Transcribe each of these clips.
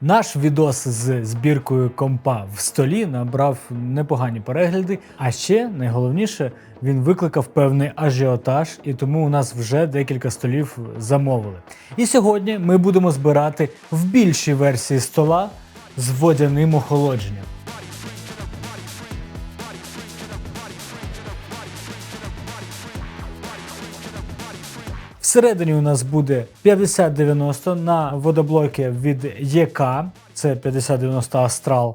Наш відос з збіркою компа в столі набрав непогані перегляди. А ще найголовніше, він викликав певний ажіотаж, і тому у нас вже декілька столів замовили. І сьогодні ми будемо збирати в більшій версії стола з водяним охолодженням. Всередині у нас буде 5090 на водоблоки від ЄК, це 5090 Astral.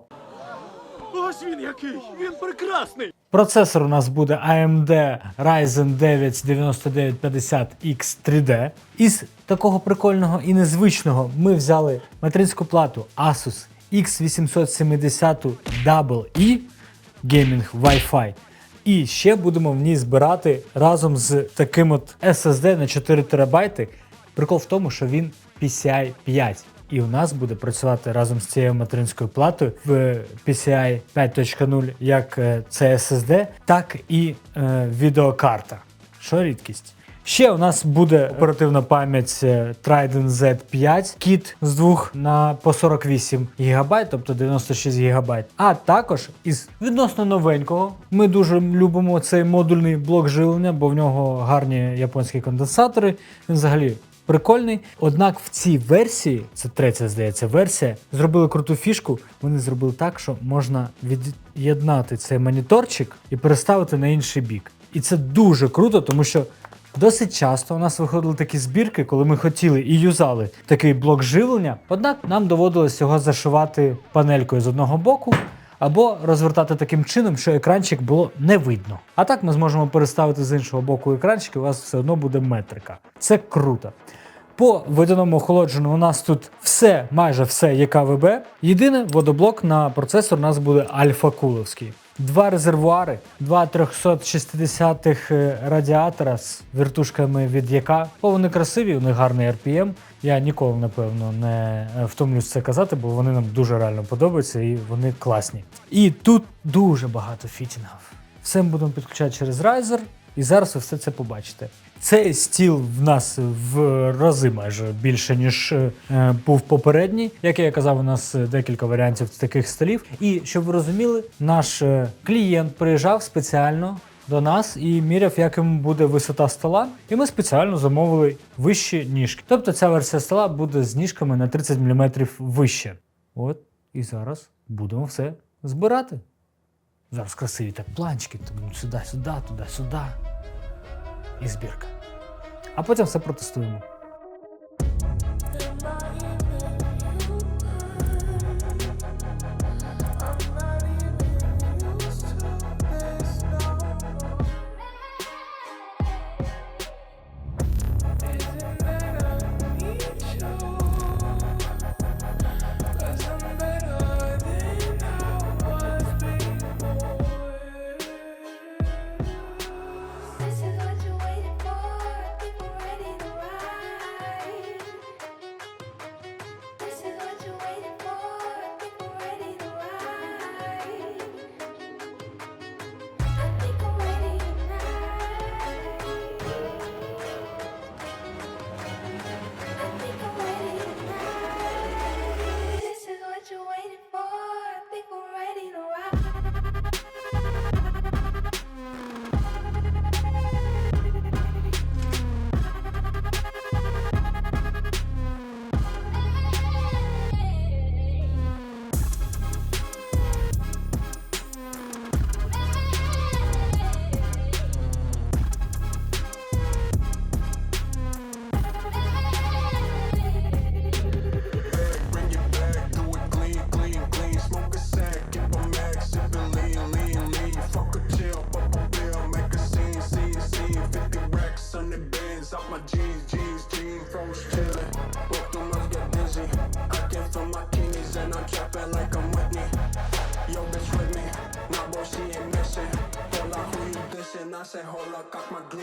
Ось він який! Він прекрасний! Процесор у нас буде AMD Ryzen 9 9950X 3D. Із такого прикольного і незвичного ми взяли материнську плату Asus X870 Double E Gaming Wi-Fi. І ще будемо в ній збирати разом з таким от SSD на 4 ТБ. Прикол в тому, що він PCI 5. І у нас буде працювати разом з цією материнською платою в PCI 5.0 як е, це SSD, так і е, відеокарта. Що рідкість. Ще у нас буде оперативна пам'ять е, Trident Z5, кіт з 2 на по 48 ГБ, тобто 96 ГБ. А також із відносно новенького ми дуже любимо цей модульний блок живлення, бо в нього гарні японські конденсатори. Він взагалі прикольний. Однак в цій версії, це третя, здається, версія, зробили круту фішку. Вони зробили так, що можна від'єднати цей моніторчик і переставити на інший бік. І це дуже круто, тому що досить часто у нас виходили такі збірки, коли ми хотіли і юзали такий блок живлення. Однак нам доводилось його зашивати панелькою з одного боку. Або розвертати таким чином, що екранчик було не видно. А так ми зможемо переставити з іншого боку екранчик, і у вас все одно буде метрика. Це круто. По водяному охолодженню у нас тут все, майже все є КВБ. Єдине водоблок на процесор у нас буде альфа-куловський. Два резервуари, два 360-х е, радіатора з вертушками від яка. Бо вони красиві, у них гарний RPM. Я ніколи, напевно, не е, втомлюсь це казати, бо вони нам дуже реально подобаються і вони класні. І тут дуже багато фітінгів. Все ми будемо підключати через Riser, і зараз ви все це побачите. Цей стіл в нас в рази майже більше, ніж е, був попередній. Як я казав, у нас е, декілька варіантів таких столів. І щоб ви розуміли, наш е, клієнт приїжджав спеціально до нас і міряв, як йому буде висота стола. І ми спеціально замовили вищі ніжки. Тобто ця версія стола буде з ніжками на 30 мм вище. От і зараз будемо все збирати. Зараз красиві так планчики, тому сюди, сюди, туди, сюди. І збірка. А потім все протестуємо.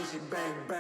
music bang bang.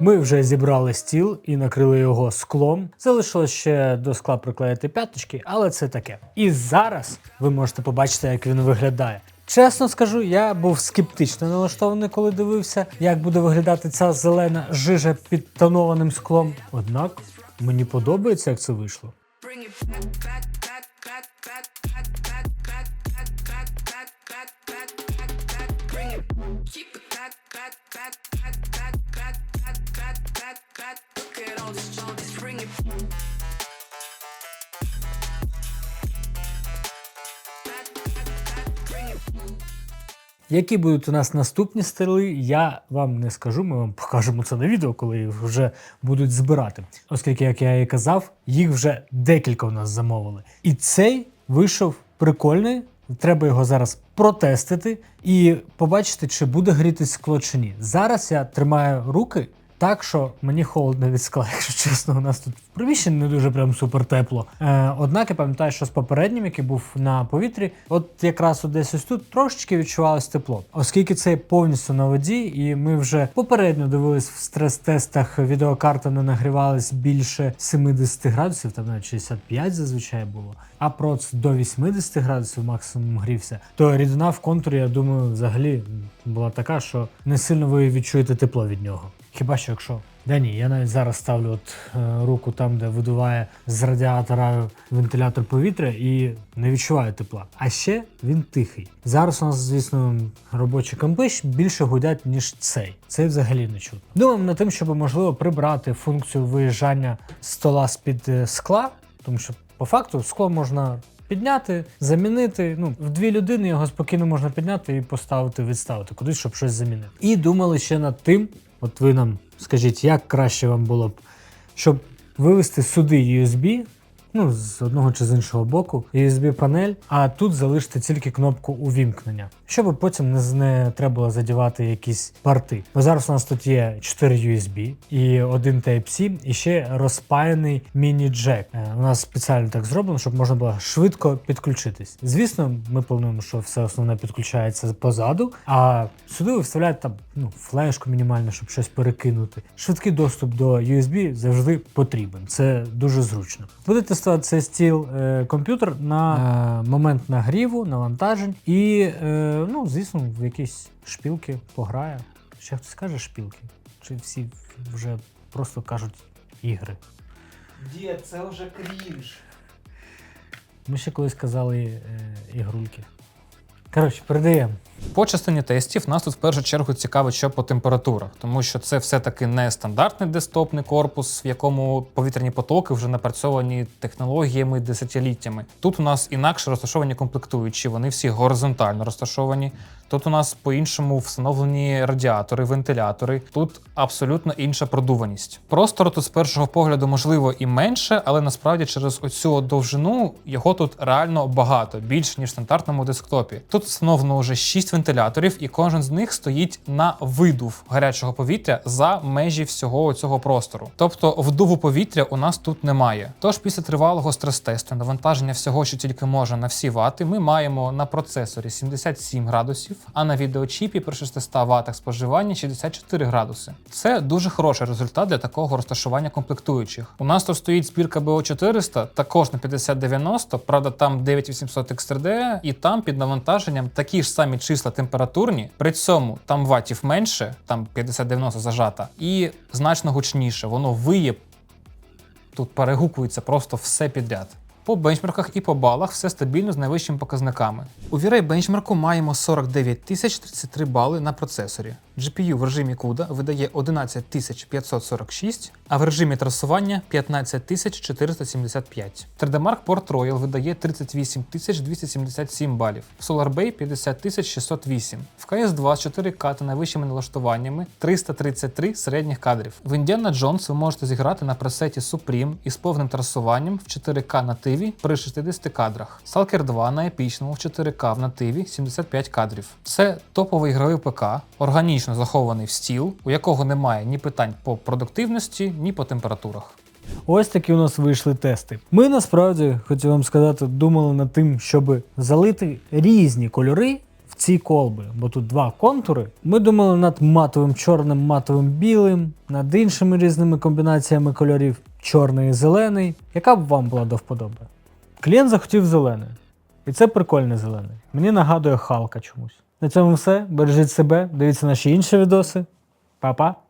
Ми вже зібрали стіл і накрили його склом. Залишилось ще до скла приклеїти п'яточки, але це таке. І зараз ви можете побачити, як він виглядає. Чесно скажу, я був скептично налаштований, коли дивився, як буде виглядати ця зелена жижа під тонованим склом. Однак мені подобається, як це вийшло. Які будуть у нас наступні стили, я вам не скажу. Ми вам покажемо це на відео, коли їх вже будуть збирати. Оскільки, як я і казав, їх вже декілька у нас замовили. І цей вийшов прикольний. Треба його зараз протестити і побачити, чи буде грітись скло чи ні. Зараз я тримаю руки так, що мені холодно від скла, якщо чесно, у нас тут в приміщенні не дуже прям супер тепло. Е, однак я пам'ятаю, що з попереднім, який був на повітрі, от якраз десь ось тут трошечки відчувалось тепло. Оскільки це повністю на воді, і ми вже попередньо дивились в стрес-тестах, відеокарта не нагрівалась більше 70 градусів, там навіть 65 зазвичай було. А проц до 80 градусів максимум грівся, то рідина в контурі, я думаю, взагалі була така, що не сильно ви відчуєте тепло від нього. Хіба що якщо. Да ні, я навіть зараз ставлю от, е, руку там, де видуває з радіатора вентилятор повітря і не відчуваю тепла. А ще він тихий. Зараз у нас, звісно, робочі компи більше гудять, ніж цей. Цей взагалі не чутно. Думаємо над тим, щоб можливо прибрати функцію виїжджання стола з-під е, скла, тому що по факту скло можна. Підняти, замінити. Ну, в дві людини його спокійно можна підняти і поставити, відставити кудись, щоб щось замінити. І думали ще над тим, от ви нам скажіть, як краще вам було б, щоб вивести сюди USB, ну, з одного чи з іншого боку, USB-панель, а тут залишити тільки кнопку увімкнення, щоб потім не, не треба було задівати якісь порти. Бо зараз у нас тут є 4 USB і один Type-C, і ще розпаяний міні-джек. Е, У нас спеціально так зроблено, щоб можна було швидко підключитись. Звісно, ми плануємо, що все основне підключається позаду, а сюди ви там ну, флешку мінімальну, щоб щось перекинути. Швидкий доступ до USB завжди потрібен. Це дуже зручно. Буде тестувати цей стіл е, комп'ютер на е, момент нагріву, навантажень і, е, ну, звісно, в якісь шпілки пограє. Ще хтось каже шпілки? Чи всі вже просто кажуть ігри? Дід, це вже крінж. Ми ще колись казали е, ігрульки. Коротше, передаємо. По тестів нас тут в першу чергу цікавить, що по температурах, тому що це все-таки не стандартний десктопний корпус, в якому повітряні потоки вже напрацьовані технологіями десятиліттями. Тут у нас інакше розташовані комплектуючі, вони всі горизонтально розташовані. Тут у нас по-іншому встановлені радіатори, вентилятори. Тут абсолютно інша продуваність. Простору тут з першого погляду можливо і менше, але насправді через оцю довжину його тут реально багато, більше ніж в стандартному десктопі. Тут встановлено вже 6 вентиляторів, і кожен з них стоїть на видув гарячого повітря за межі всього цього простору. Тобто вдуву повітря у нас тут немає. Тож після тривалого стрес-тесту, навантаження всього, що тільки може на всі вати, ми маємо на процесорі 77 градусів, а на відеочіпі при 600 ватах споживання 64 градуси. Це дуже хороший результат для такого розташування комплектуючих. У нас тут стоїть збірка BO400, також на 5090, правда, там 9800 X3D, і там під навантаженням такі ж самі числа температурні. При цьому там ватів менше, там 5090 зажата, і значно гучніше. Воно виє тут перегукується просто все підряд. По бенчмарках і по балах все стабільно з найвищими показниками. У V-Ray бенчмарку маємо 49 033 бали на процесорі. GPU в режимі CUDA видає 11 546, а в режимі трасування 15 475. 3D Mark Port Royal видає 38 277 балів, в SolarBay 50 608. В CS2 з 4К та найвищими налаштуваннями 333 середніх кадрів. В Indiana Jones ви можете зіграти на пресеті Supreme із повним трасуванням в 4К нативі при 60 кадрах. Stalker 2 на епічному в 4К в нативі 75 кадрів. Це топовий ігровий ПК, органічно захований в стіл, у якого немає ні питань по продуктивності, ні по температурах. Ось такі у нас вийшли тести. Ми насправді, хотів вам сказати, думали над тим, щоб залити різні кольори в ці колби, бо тут два контури. Ми думали над матовим чорним, матовим білим, над іншими різними комбінаціями кольорів чорний і зелений. Яка б вам була до вподоби? Клієнт захотів зелений. І це прикольний зелений. Мені нагадує Халка чомусь. На цьому все. Бережіть себе, дивіться наші інші відоси. Па-па!